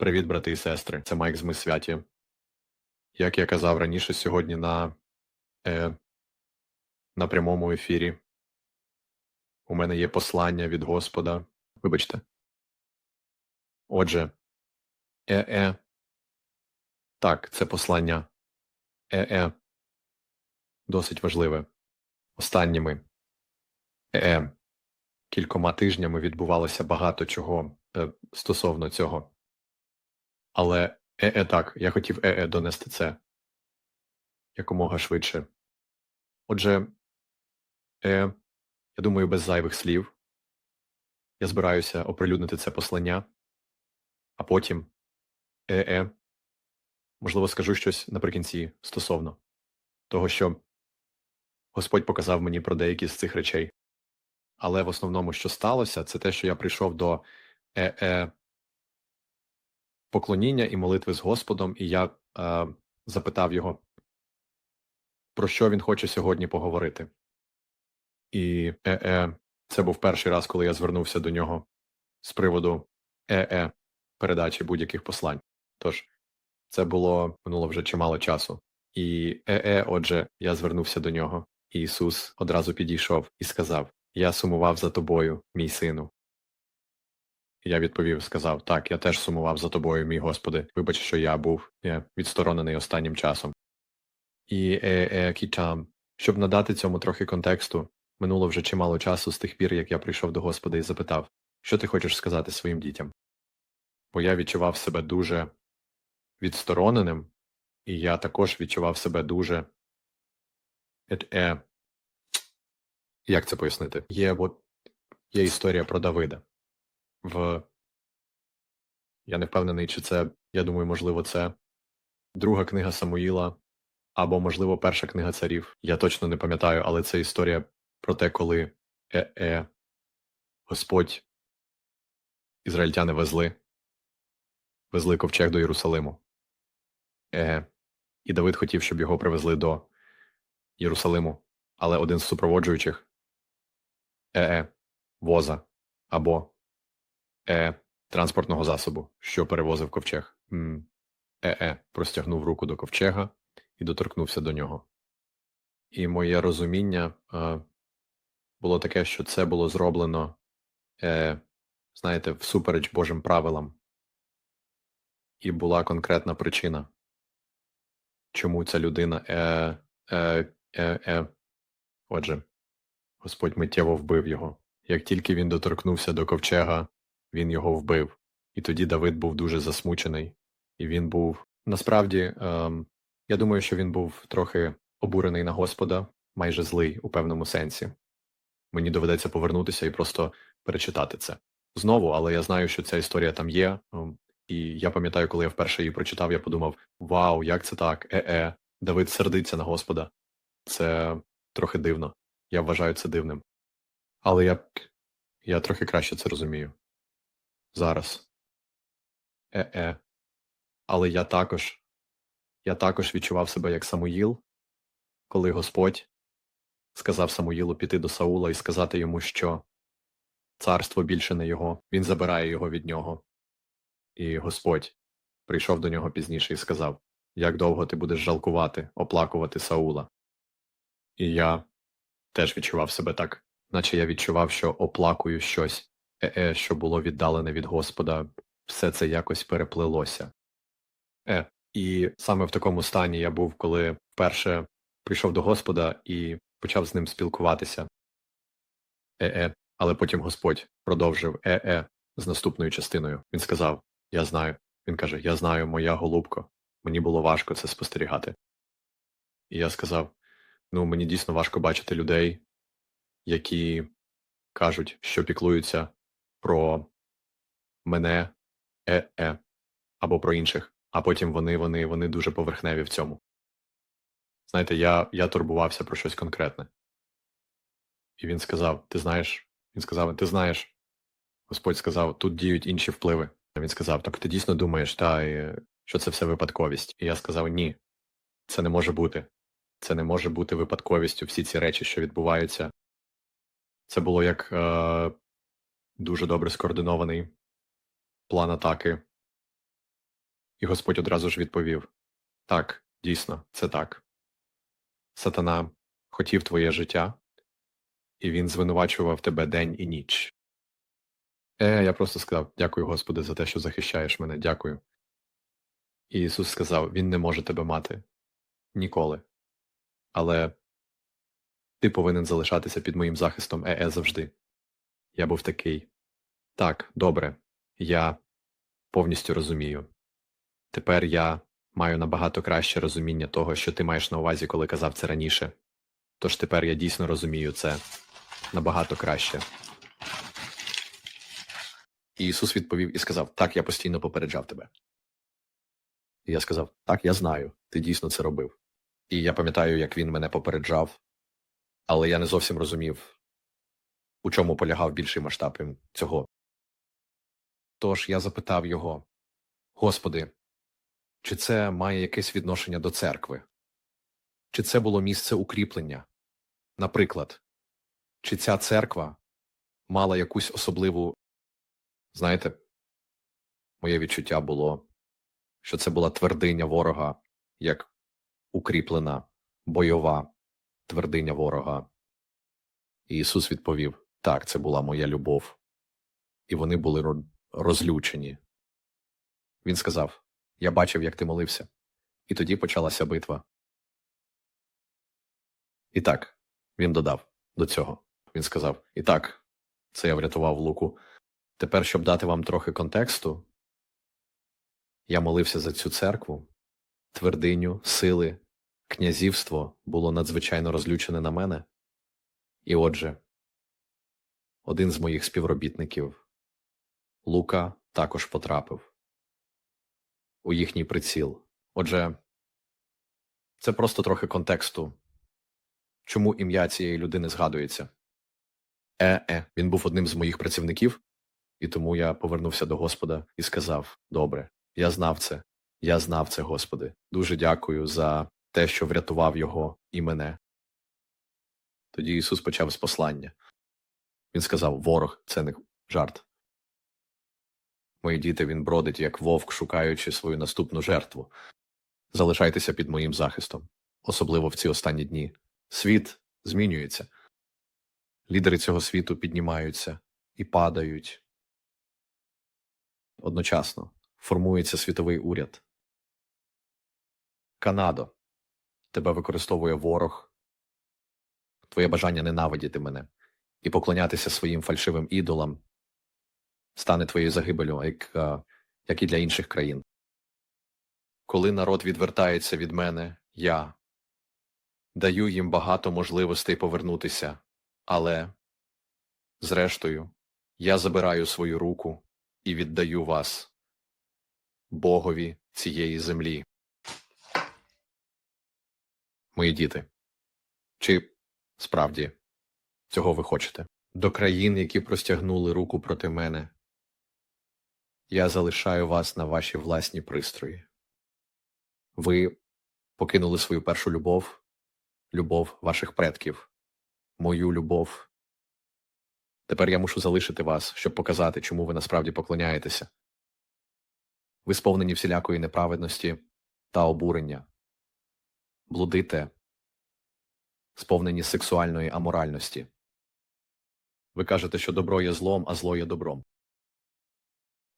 Привіт, брати і сестри. Це Майк з Ми Святі. Як я казав раніше сьогодні на, е, на прямому ефірі, у мене є послання від Господа. Вибачте. Отже, е-е. Так, це послання е-е. Досить важливе. Останніми е-е. Кількома тижнями відбувалося багато чого е, стосовно цього. Але е-е так, я хотів е-е донести це якомога швидше. Отже, е, я думаю, без зайвих слів я збираюся оприлюднити це послання, а потім е-е, можливо, скажу щось наприкінці стосовно того, що Господь показав мені про деякі з цих речей. Але в основному, що сталося, це те, що я прийшов до е-е поклоніння і молитви з Господом, і я е, запитав його, про що він хоче сьогодні поговорити. І е-е, це був перший раз, коли я звернувся до нього з приводу е-е передачі будь-яких послань. Тож це було минуло вже чимало часу. І е-е, отже, я звернувся до нього, і Ісус одразу підійшов і сказав: Я сумував за тобою, мій сину. Я відповів, сказав: Так, я теж сумував за тобою, мій Господи. Вибач, що я був я відсторонений останнім часом. І е, е, кітам, щоб надати цьому трохи контексту, минуло вже чимало часу з тих пір, як я прийшов до Господа і запитав, що ти хочеш сказати своїм дітям? Бо я відчував себе дуже відстороненим, і я також відчував себе дуже. Е, як це пояснити? Є, от, є історія про Давида в. Я не впевнений, чи це, я думаю, можливо, це друга книга Самуїла, або, можливо, перша книга царів. Я точно не пам'ятаю, але це історія про те, коли е-е, Господь ізраїльтяни везли, везли ковчег до Єрусалиму. Е, і Давид хотів, щоб його привезли до Єрусалиму, але один з супроводжуючих е-е, воза або е транспортного засобу, що перевозив ковчег. Е-е простягнув руку до ковчега і доторкнувся до нього. І моє розуміння е, було таке, що це було зроблено, е, знаєте, всупереч Божим правилам. І була конкретна причина, чому ця людина е, е, е, е. Отже, Господь миттєво вбив його. Як тільки він доторкнувся до ковчега, він його вбив. І тоді Давид був дуже засмучений, і він був насправді, ем, я думаю, що він був трохи обурений на Господа, майже злий у певному сенсі. Мені доведеться повернутися і просто перечитати це знову, але я знаю, що ця історія там є. ем, І я пам'ятаю, коли я вперше її прочитав, я подумав: Вау, як це так? Е-е, Давид сердиться на Господа. Це трохи дивно. Я вважаю це дивним. Але я я трохи краще це розумію. Зараз. Е-е. Але я також я також відчував себе як Самуїл, коли Господь сказав Самуїлу піти до Саула і сказати йому, що царство більше не його, він забирає його від нього. І Господь прийшов до нього пізніше і сказав: Як довго ти будеш жалкувати, оплакувати Саула? І я теж відчував себе так, наче я відчував, що оплакую щось, е-е, що було віддалене від Господа, все це якось переплилося. Е, І саме в такому стані я був, коли вперше прийшов до Господа і почав з ним спілкуватися. Е-е, але потім Господь продовжив е-е з наступною частиною. Він сказав: Я знаю. Він каже: Я знаю, моя голубко, мені було важко це спостерігати. І я сказав: Ну, мені дійсно важко бачити людей, які кажуть, що піклуються про мене, е-е, або про інших, а потім вони вони, вони дуже поверхневі в цьому. Знаєте, я я турбувався про щось конкретне. І він сказав: Ти знаєш, він сказав, ти знаєш, Господь сказав, тут діють інші впливи. Він сказав: Так ти дійсно думаєш, та, що це все випадковість? І я сказав: Ні, це не може бути. Це не може бути випадковістю всі ці речі, що відбуваються. Це було як е, дуже добре скоординований план атаки І Господь одразу ж відповів: Так, дійсно, це так. Сатана хотів твоє життя, і він звинувачував тебе день і ніч. Е, я просто сказав: Дякую, Господи, за те, що захищаєш мене, дякую. І Ісус сказав: Він не може тебе мати ніколи. Але ти повинен залишатися під моїм захистом ЕЕ завжди. Я був такий. Так, добре, я повністю розумію. Тепер я маю набагато краще розуміння того, що ти маєш на увазі, коли казав це раніше. Тож тепер я дійсно розумію це набагато краще. Ісус відповів і сказав: Так, я постійно попереджав тебе. І я сказав: Так, я знаю, ти дійсно це робив. І я пам'ятаю, як він мене попереджав, але я не зовсім розумів, у чому полягав більший масштаб цього. Тож я запитав його: Господи, чи це має якесь відношення до церкви? Чи це було місце укріплення? Наприклад, чи ця церква мала якусь особливу, знаєте, моє відчуття було, що це була твердиня ворога, як укріплена, бойова твердиня ворога. І Ісус відповів: Так, це була моя любов. І вони були розлючені. Він сказав: Я бачив, як ти молився. І тоді почалася битва. І так, він додав до цього. Він сказав: І так, це я врятував луку. Тепер, щоб дати вам трохи контексту, я молився за цю церкву, твердиню, сили, князівство було надзвичайно розлючене на мене. І отже, один з моїх співробітників, Лука, також потрапив у їхній приціл. Отже, це просто трохи контексту, чому ім'я цієї людини згадується. Е-е, він був одним з моїх працівників, і тому я повернувся до Господа і сказав: Добре, я знав це, я знав це, Господи. Дуже дякую за те, що врятував його і мене. Тоді Ісус почав з послання. Він сказав: Ворог, це не жарт. Мої діти, він бродить, як вовк, шукаючи свою наступну жертву. Залишайтеся під моїм захистом, особливо в ці останні дні. Світ змінюється. Лідери цього світу піднімаються і падають. Одночасно формується світовий уряд. Канадо. Тебе використовує ворог, твоє бажання ненавидіти мене і поклонятися своїм фальшивим ідолам стане твоєю загибелю, як, як і для інших країн. Коли народ відвертається від мене, я даю їм багато можливостей повернутися, але, зрештою, я забираю свою руку і віддаю вас, Богові цієї землі. Мої діти, чи справді цього ви хочете? До країн, які простягнули руку проти мене, я залишаю вас на ваші власні пристрої. Ви покинули свою першу любов, любов ваших предків, мою любов. Тепер я мушу залишити вас, щоб показати, чому ви насправді поклоняєтеся. Ви сповнені всілякої неправедності та обурення, блудите, сповнені сексуальної аморальності. Ви кажете, що добро є злом, а зло є добром.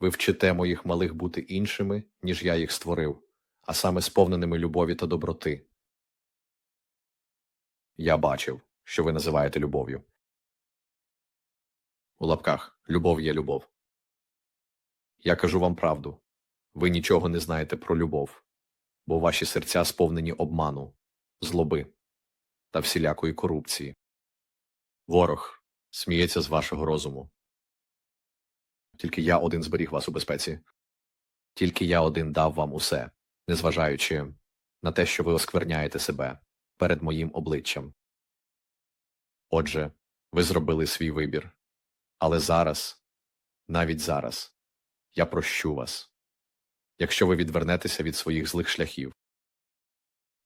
Ви вчите моїх малих бути іншими, ніж я їх створив, а саме сповненими любові та доброти. Я бачив, що ви називаєте любов'ю. У лапках любов є любов. Я кажу вам правду. Ви нічого не знаєте про любов, бо ваші серця сповнені обману, злоби та всілякої корупції. Ворог сміється з вашого розуму. Тільки я один зберіг вас у безпеці. Тільки я один дав вам усе, незважаючи на те, що ви оскверняєте себе перед моїм обличчям. Отже, ви зробили свій вибір. Але зараз, навіть зараз, я прощу вас, якщо ви відвернетеся від своїх злих шляхів.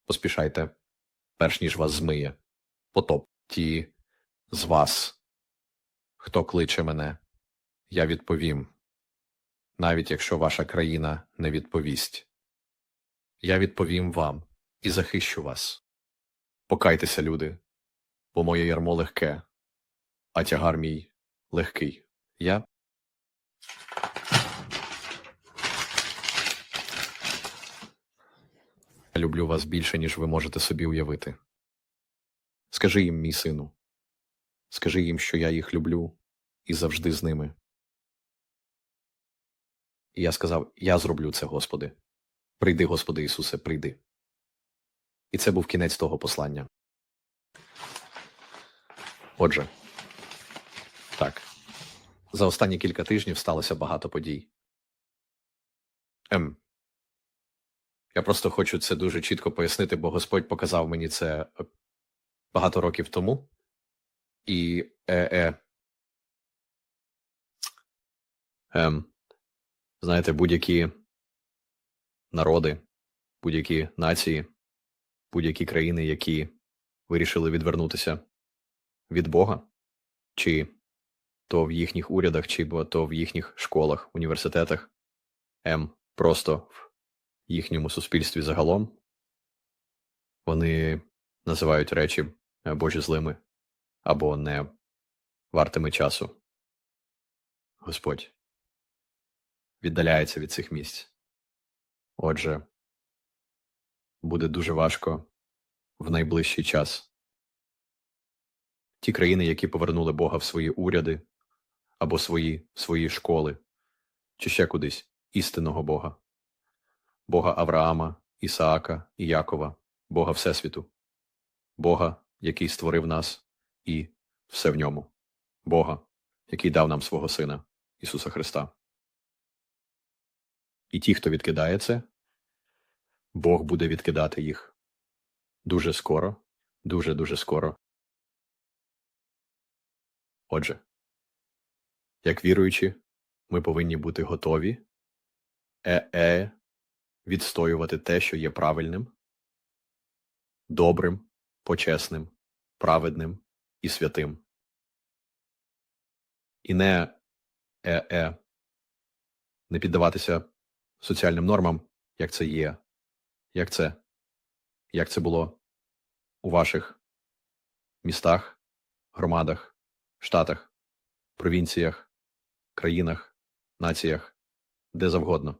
Поспішайте, перш ніж вас змиє, потоп ті з вас, хто кличе мене, я відповім навіть якщо ваша країна не відповість. Я відповім вам і захищу вас. Покайтеся, люди, бо моє ярмо легке, а тягар мій легкий. Я люблю вас більше, ніж ви можете собі уявити. Скажи їм, мій сину, скажи їм, що я їх люблю і завжди з ними. І я сказав: Я зроблю це, Господи. Прийди, Господи Ісусе, прийди. І це був кінець того послання. Отже, так, за останні кілька тижнів сталося багато подій. Ем, я просто хочу це дуже чітко пояснити, бо Господь показав мені це е, багато років тому. І е, е, ем, знаєте, будь-які народи, будь-які нації, будь-які країни, які вирішили відвернутися від Бога, чи то в їхніх урядах, чи то в їхніх школах, університетах, ем, просто в їхньому суспільстві загалом, вони називають речі е, Божі злими або не вартими часу. Господь віддаляється від цих місць. Отже, буде дуже важко в найближчий час. Ті країни, які повернули Бога в свої уряди або свої, свої школи, чи ще кудись істинного Бога, Бога Авраама, Ісаака і Якова, Бога Всесвіту, Бога, який створив нас і все в ньому, Бога, який дав нам свого Сина, Ісуса Христа. І ті, хто відкидає це, Бог буде відкидати їх дуже скоро, дуже дуже скоро. Отже, як віруючі, ми повинні бути готові е-е відстоювати те, що є правильним, добрим, почесним, праведним і святим. І не е-е не піддаватися соціальним нормам, як це є, як це, як це було у ваших містах, громадах, штатах, провінціях, країнах, націях, де завгодно.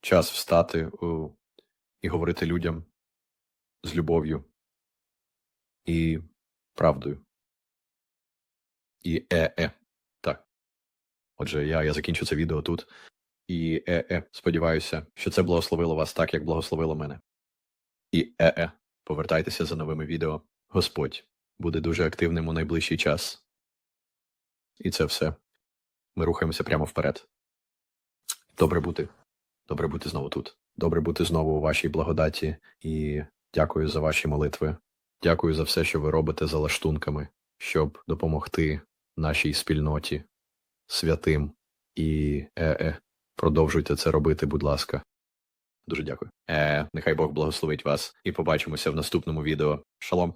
Час встати у, і говорити людям з любов'ю і правдою. І е-е. Так. Отже, я, я закінчу це відео тут. І е-е, сподіваюся, що це благословило вас так, як благословило мене. І е-е, повертайтеся за новими відео. Господь буде дуже активним у найближчий час. І це все. Ми рухаємося прямо вперед. Добре бути. Добре бути знову тут. Добре бути знову у вашій благодаті. І дякую за ваші молитви. Дякую за все, що ви робите за лаштунками, щоб допомогти нашій спільноті, святим і е-е. Продовжуйте це робити, будь ласка. Дуже дякую. Е, нехай Бог благословить вас і побачимося в наступному відео. Шалом!